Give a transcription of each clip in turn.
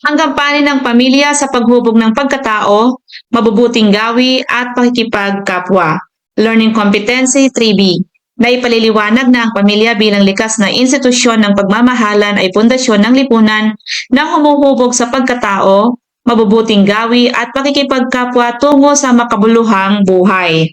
ang gampanin ng pamilya sa paghubog ng pagkatao, mabubuting gawi at pakikipagkapwa. Learning Competency 3B na ipaliliwanag na ang pamilya bilang likas na institusyon ng pagmamahalan ay pundasyon ng lipunan na humuhubog sa pagkatao, mabubuting gawi at pakikipagkapwa tungo sa makabuluhang buhay.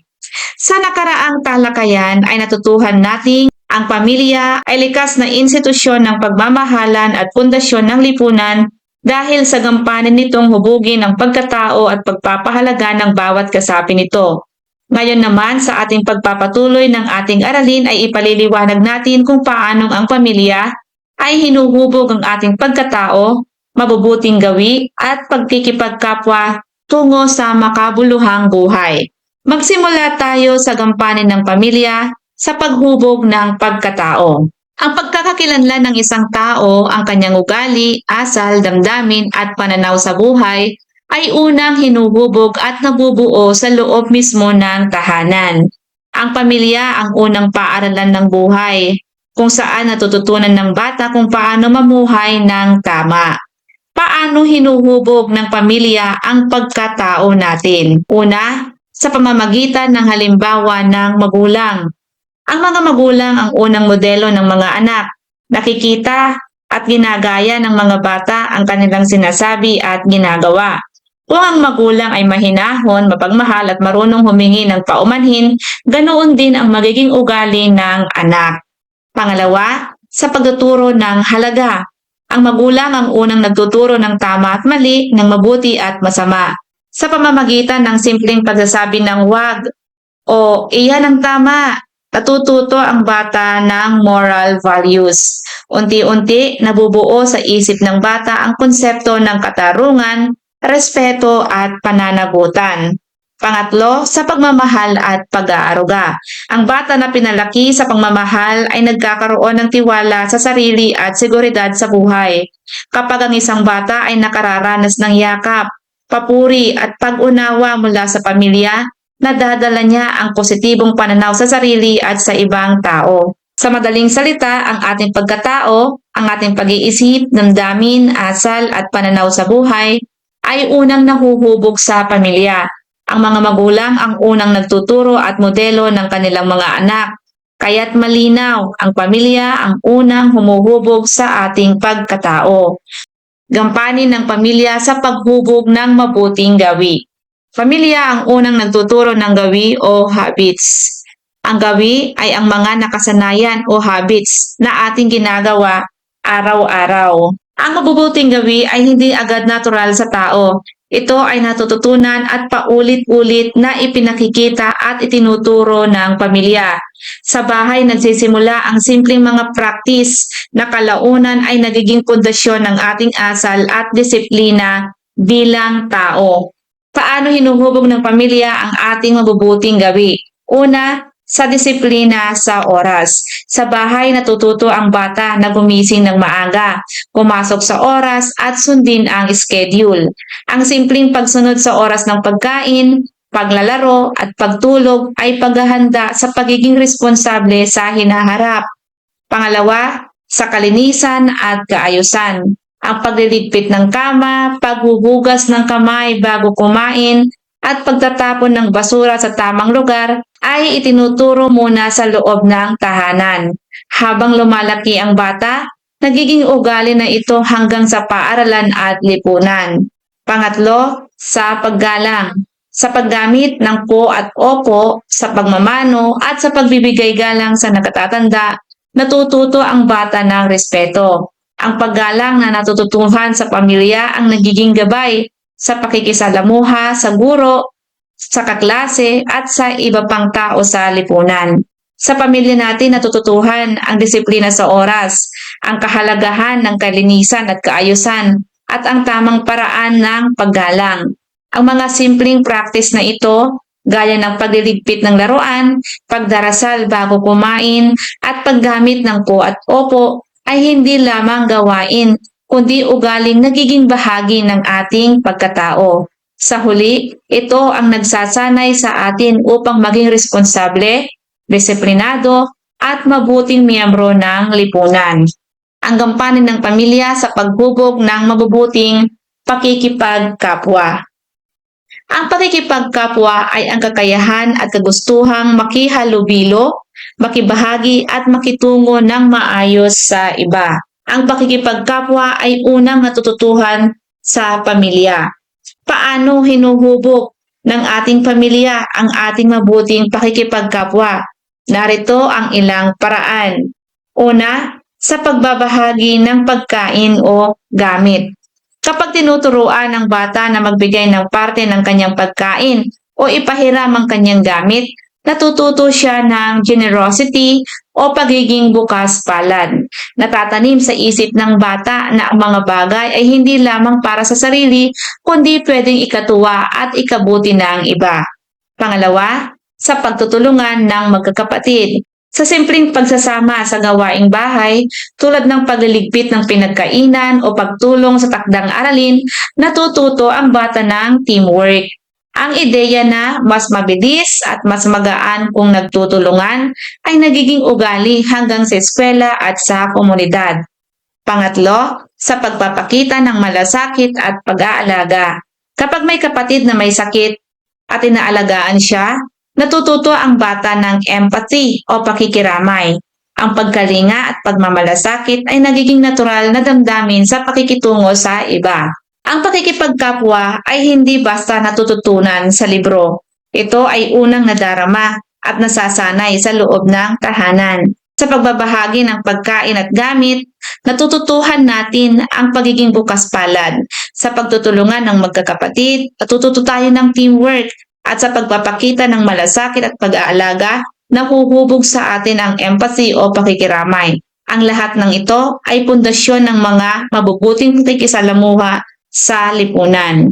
Sa nakaraang talakayan ay natutuhan nating ang pamilya ay likas na institusyon ng pagmamahalan at pundasyon ng lipunan dahil sa gampanin nitong hubugin ang pagkatao at pagpapahalaga ng bawat kasapi nito. Ngayon naman sa ating pagpapatuloy ng ating aralin ay ipaliliwanag natin kung paanong ang pamilya ay hinuhubog ang ating pagkatao, mabubuting gawi at pagkikipagkapwa tungo sa makabuluhang buhay. Magsimula tayo sa gampanin ng pamilya sa paghubog ng pagkatao. Ang pagkakakilanlan ng isang tao, ang kanyang ugali, asal, damdamin at pananaw sa buhay ay unang hinuhubog at nabubuo sa loob mismo ng tahanan. Ang pamilya ang unang paaralan ng buhay, kung saan natututunan ng bata kung paano mamuhay ng tama. Paano hinuhubog ng pamilya ang pagkatao natin? Una, sa pamamagitan ng halimbawa ng magulang. Ang mga magulang ang unang modelo ng mga anak. Nakikita at ginagaya ng mga bata ang kanilang sinasabi at ginagawa. Kung ang magulang ay mahinahon, mapagmahal at marunong humingi ng paumanhin, ganoon din ang magiging ugali ng anak. Pangalawa, sa pagtuturo ng halaga. Ang magulang ang unang nagtuturo ng tama at mali, ng mabuti at masama. Sa pamamagitan ng simpleng pagsasabi ng wag o iyan ang tama, natututo ang bata ng moral values. Unti-unti nabubuo sa isip ng bata ang konsepto ng katarungan, respeto at pananagutan. Pangatlo, sa pagmamahal at pag-aaruga. Ang bata na pinalaki sa pagmamahal ay nagkakaroon ng tiwala sa sarili at seguridad sa buhay. Kapag ang isang bata ay nakararanas ng yakap, papuri at pag-unawa mula sa pamilya, nadadala niya ang positibong pananaw sa sarili at sa ibang tao. Sa madaling salita, ang ating pagkatao, ang ating pag-iisip, damdamin, asal at pananaw sa buhay ay unang nahuhubog sa pamilya. Ang mga magulang ang unang nagtuturo at modelo ng kanilang mga anak. Kaya't malinaw, ang pamilya ang unang humuhubog sa ating pagkatao. Gampanin ng pamilya sa paghubog ng mabuting gawi. Pamilya ang unang nagtuturo ng gawi o habits. Ang gawi ay ang mga nakasanayan o habits na ating ginagawa araw-araw. Ang mabubuting gawi ay hindi agad natural sa tao. Ito ay natututunan at paulit-ulit na ipinakikita at itinuturo ng pamilya. Sa bahay nagsisimula ang simpleng mga practice na kalaunan ay nagiging pundasyon ng ating asal at disiplina bilang tao. Paano hinuhubog ng pamilya ang ating mabubuting gawi? Una, sa disiplina sa oras. Sa bahay natututo ang bata na gumising ng maaga, pumasok sa oras at sundin ang schedule. Ang simpleng pagsunod sa oras ng pagkain, paglalaro at pagtulog ay paghahanda sa pagiging responsable sa hinaharap. Pangalawa, sa kalinisan at kaayusan. Ang pagliligpit ng kama, paghuhugas ng kamay bago kumain, at pagtatapon ng basura sa tamang lugar ay itinuturo muna sa loob ng tahanan. Habang lumalaki ang bata, nagiging ugali na ito hanggang sa paaralan at lipunan. Pangatlo, sa paggalang. Sa paggamit ng po at opo, sa pagmamano at sa pagbibigay galang sa nakatatanda, natututo ang bata ng respeto. Ang paggalang na natututuhan sa pamilya ang nagiging gabay sa pakikisalamuha sa guro, sa kaklase at sa iba pang tao sa lipunan. Sa pamilya natin natututuhan ang disiplina sa oras, ang kahalagahan ng kalinisan at kaayusan, at ang tamang paraan ng paggalang. Ang mga simpleng practice na ito, gaya ng pagliligpit ng laruan, pagdarasal bago kumain, at paggamit ng po at opo, ay hindi lamang gawain kundi ugaling nagiging bahagi ng ating pagkatao. Sa huli, ito ang nagsasanay sa atin upang maging responsable, disiplinado, at mabuting miyembro ng lipunan. Ang gampanin ng pamilya sa paghubog ng mabubuting pakikipagkapwa. Ang pakikipagkapwa ay ang kakayahan at kagustuhang makihalubilo, makibahagi at makitungo ng maayos sa iba. Ang pakikipagkapwa ay unang natututuhan sa pamilya. Paano hinuhubog ng ating pamilya ang ating mabuting pakikipagkapwa? Narito ang ilang paraan. Una, sa pagbabahagi ng pagkain o gamit. Kapag tinuturuan ng bata na magbigay ng parte ng kanyang pagkain o ipahiram ang kanyang gamit, natututo siya ng generosity o pagiging bukas palad. Natatanim sa isip ng bata na ang mga bagay ay hindi lamang para sa sarili, kundi pwedeng ikatuwa at ikabuti ng iba. Pangalawa, sa pagtutulungan ng magkakapatid. Sa simpleng pagsasama sa gawaing bahay, tulad ng pagliligpit ng pinagkainan o pagtulong sa takdang aralin, natututo ang bata ng teamwork. Ang ideya na mas mabilis at mas magaan kung nagtutulungan ay nagiging ugali hanggang sa eskwela at sa komunidad. Pangatlo, sa pagpapakita ng malasakit at pag-aalaga. Kapag may kapatid na may sakit at inaalagaan siya, natututo ang bata ng empathy o pakikiramay. Ang pagkalinga at pagmamalasakit ay nagiging natural na damdamin sa pakikitungo sa iba. Ang pakikipagkapwa ay hindi basta natututunan sa libro. Ito ay unang nadarama at nasasanay sa loob ng tahanan. Sa pagbabahagi ng pagkain at gamit, natututuhan natin ang pagiging bukas palad. Sa pagtutulungan ng magkakapatid, natututo tayo ng teamwork at sa pagpapakita ng malasakit at pag-aalaga, nahuhubog sa atin ang empathy o pakikiramay. Ang lahat ng ito ay pundasyon ng mga mabubuting pakikisalamuha sa lipunan.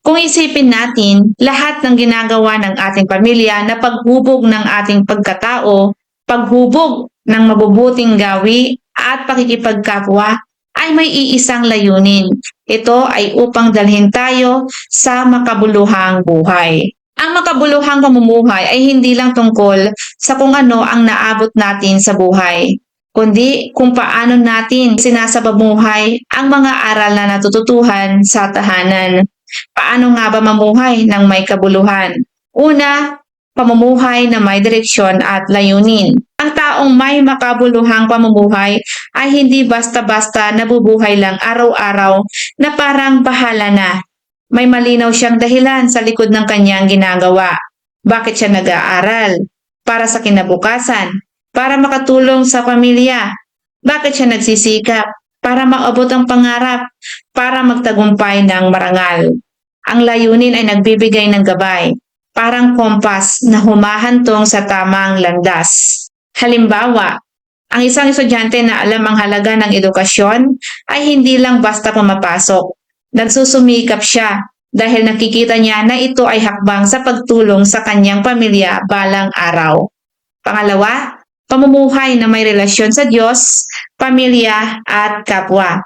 Kung isipin natin, lahat ng ginagawa ng ating pamilya na paghubog ng ating pagkatao, paghubog ng mabubuting gawi at pakikipagkapwa ay may iisang layunin. Ito ay upang dalhin tayo sa makabuluhang buhay. Ang makabuluhang pamumuhay ay hindi lang tungkol sa kung ano ang naabot natin sa buhay, kundi kung paano natin sinasabamuhay ang mga aral na natututuhan sa tahanan. Paano nga ba mamuhay ng may kabuluhan? Una, pamumuhay na may direksyon at layunin. Ang taong may makabuluhang pamumuhay ay hindi basta-basta nabubuhay lang araw-araw na parang bahala na may malinaw siyang dahilan sa likod ng kanyang ginagawa. Bakit siya nag-aaral? Para sa kinabukasan? Para makatulong sa pamilya? Bakit siya nagsisikap? Para maabot ang pangarap? Para magtagumpay ng marangal? Ang layunin ay nagbibigay ng gabay, parang kompas na humahantong sa tamang landas. Halimbawa, ang isang estudyante na alam ang halaga ng edukasyon ay hindi lang basta pumapasok, Nagsusumikap siya dahil nakikita niya na ito ay hakbang sa pagtulong sa kanyang pamilya balang araw. Pangalawa, pamumuhay na may relasyon sa Diyos, pamilya at kapwa.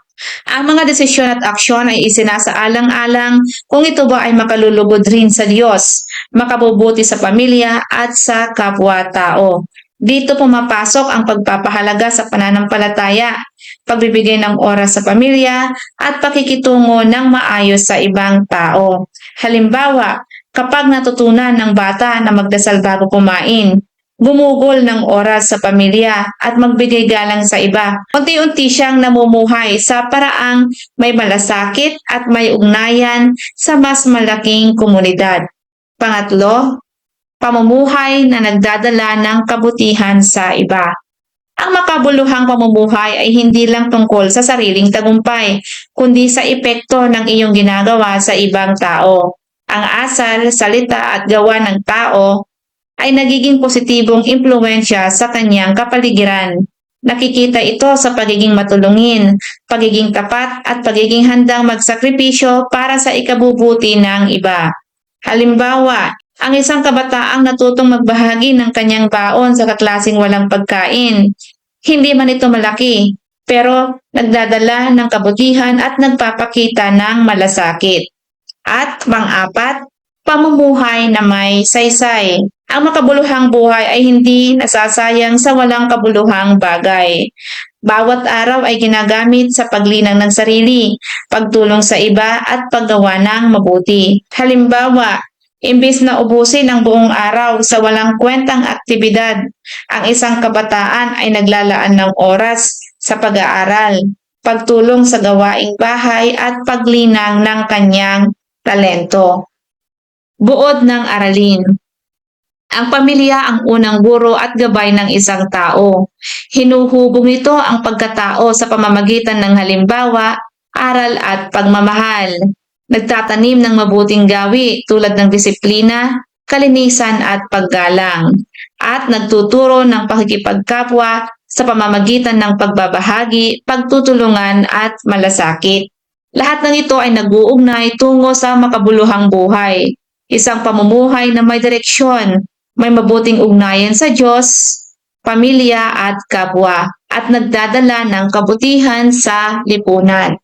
Ang mga desisyon at aksyon ay isinasaalang-alang kung ito ba ay makalulugod rin sa Diyos, makabubuti sa pamilya at sa kapwa-tao. Dito pumapasok ang pagpapahalaga sa pananampalataya, pagbibigay ng oras sa pamilya, at pakikitungo ng maayos sa ibang tao. Halimbawa, kapag natutunan ng bata na magdasal bago kumain, gumugol ng oras sa pamilya at magbigay galang sa iba. Unti-unti siyang namumuhay sa paraang may malasakit at may ugnayan sa mas malaking komunidad. Pangatlo, pamumuhay na nagdadala ng kabutihan sa iba. Ang makabuluhang pamumuhay ay hindi lang tungkol sa sariling tagumpay, kundi sa epekto ng iyong ginagawa sa ibang tao. Ang asal, salita at gawa ng tao ay nagiging positibong impluensya sa kanyang kapaligiran. Nakikita ito sa pagiging matulungin, pagiging tapat at pagiging handang magsakripisyo para sa ikabubuti ng iba. Halimbawa, ang isang kabataang natutong magbahagi ng kanyang baon sa kaklasing walang pagkain. Hindi man ito malaki, pero nagdadala ng kabutihan at nagpapakita ng malasakit. At pang-apat, pamumuhay na may saysay. Ang makabuluhang buhay ay hindi nasasayang sa walang kabuluhang bagay. Bawat araw ay ginagamit sa paglinang ng sarili, pagtulong sa iba at paggawa ng mabuti. Halimbawa, imbis na ubusin ang buong araw sa walang kwentang aktibidad, ang isang kabataan ay naglalaan ng oras sa pag-aaral, pagtulong sa gawaing bahay at paglinang ng kanyang talento. Buod ng aralin ang pamilya ang unang guro at gabay ng isang tao. Hinuhubog nito ang pagkatao sa pamamagitan ng halimbawa, aral at pagmamahal. Nagtatanim ng mabuting gawi tulad ng disiplina, kalinisan at paggalang. At nagtuturo ng pakikipagkapwa sa pamamagitan ng pagbabahagi, pagtutulungan at malasakit. Lahat ng ito ay nag-uugnay tungo sa makabuluhang buhay. Isang pamumuhay na may direksyon, may mabuting ugnayan sa Diyos, pamilya at kapwa at nagdadala ng kabutihan sa lipunan.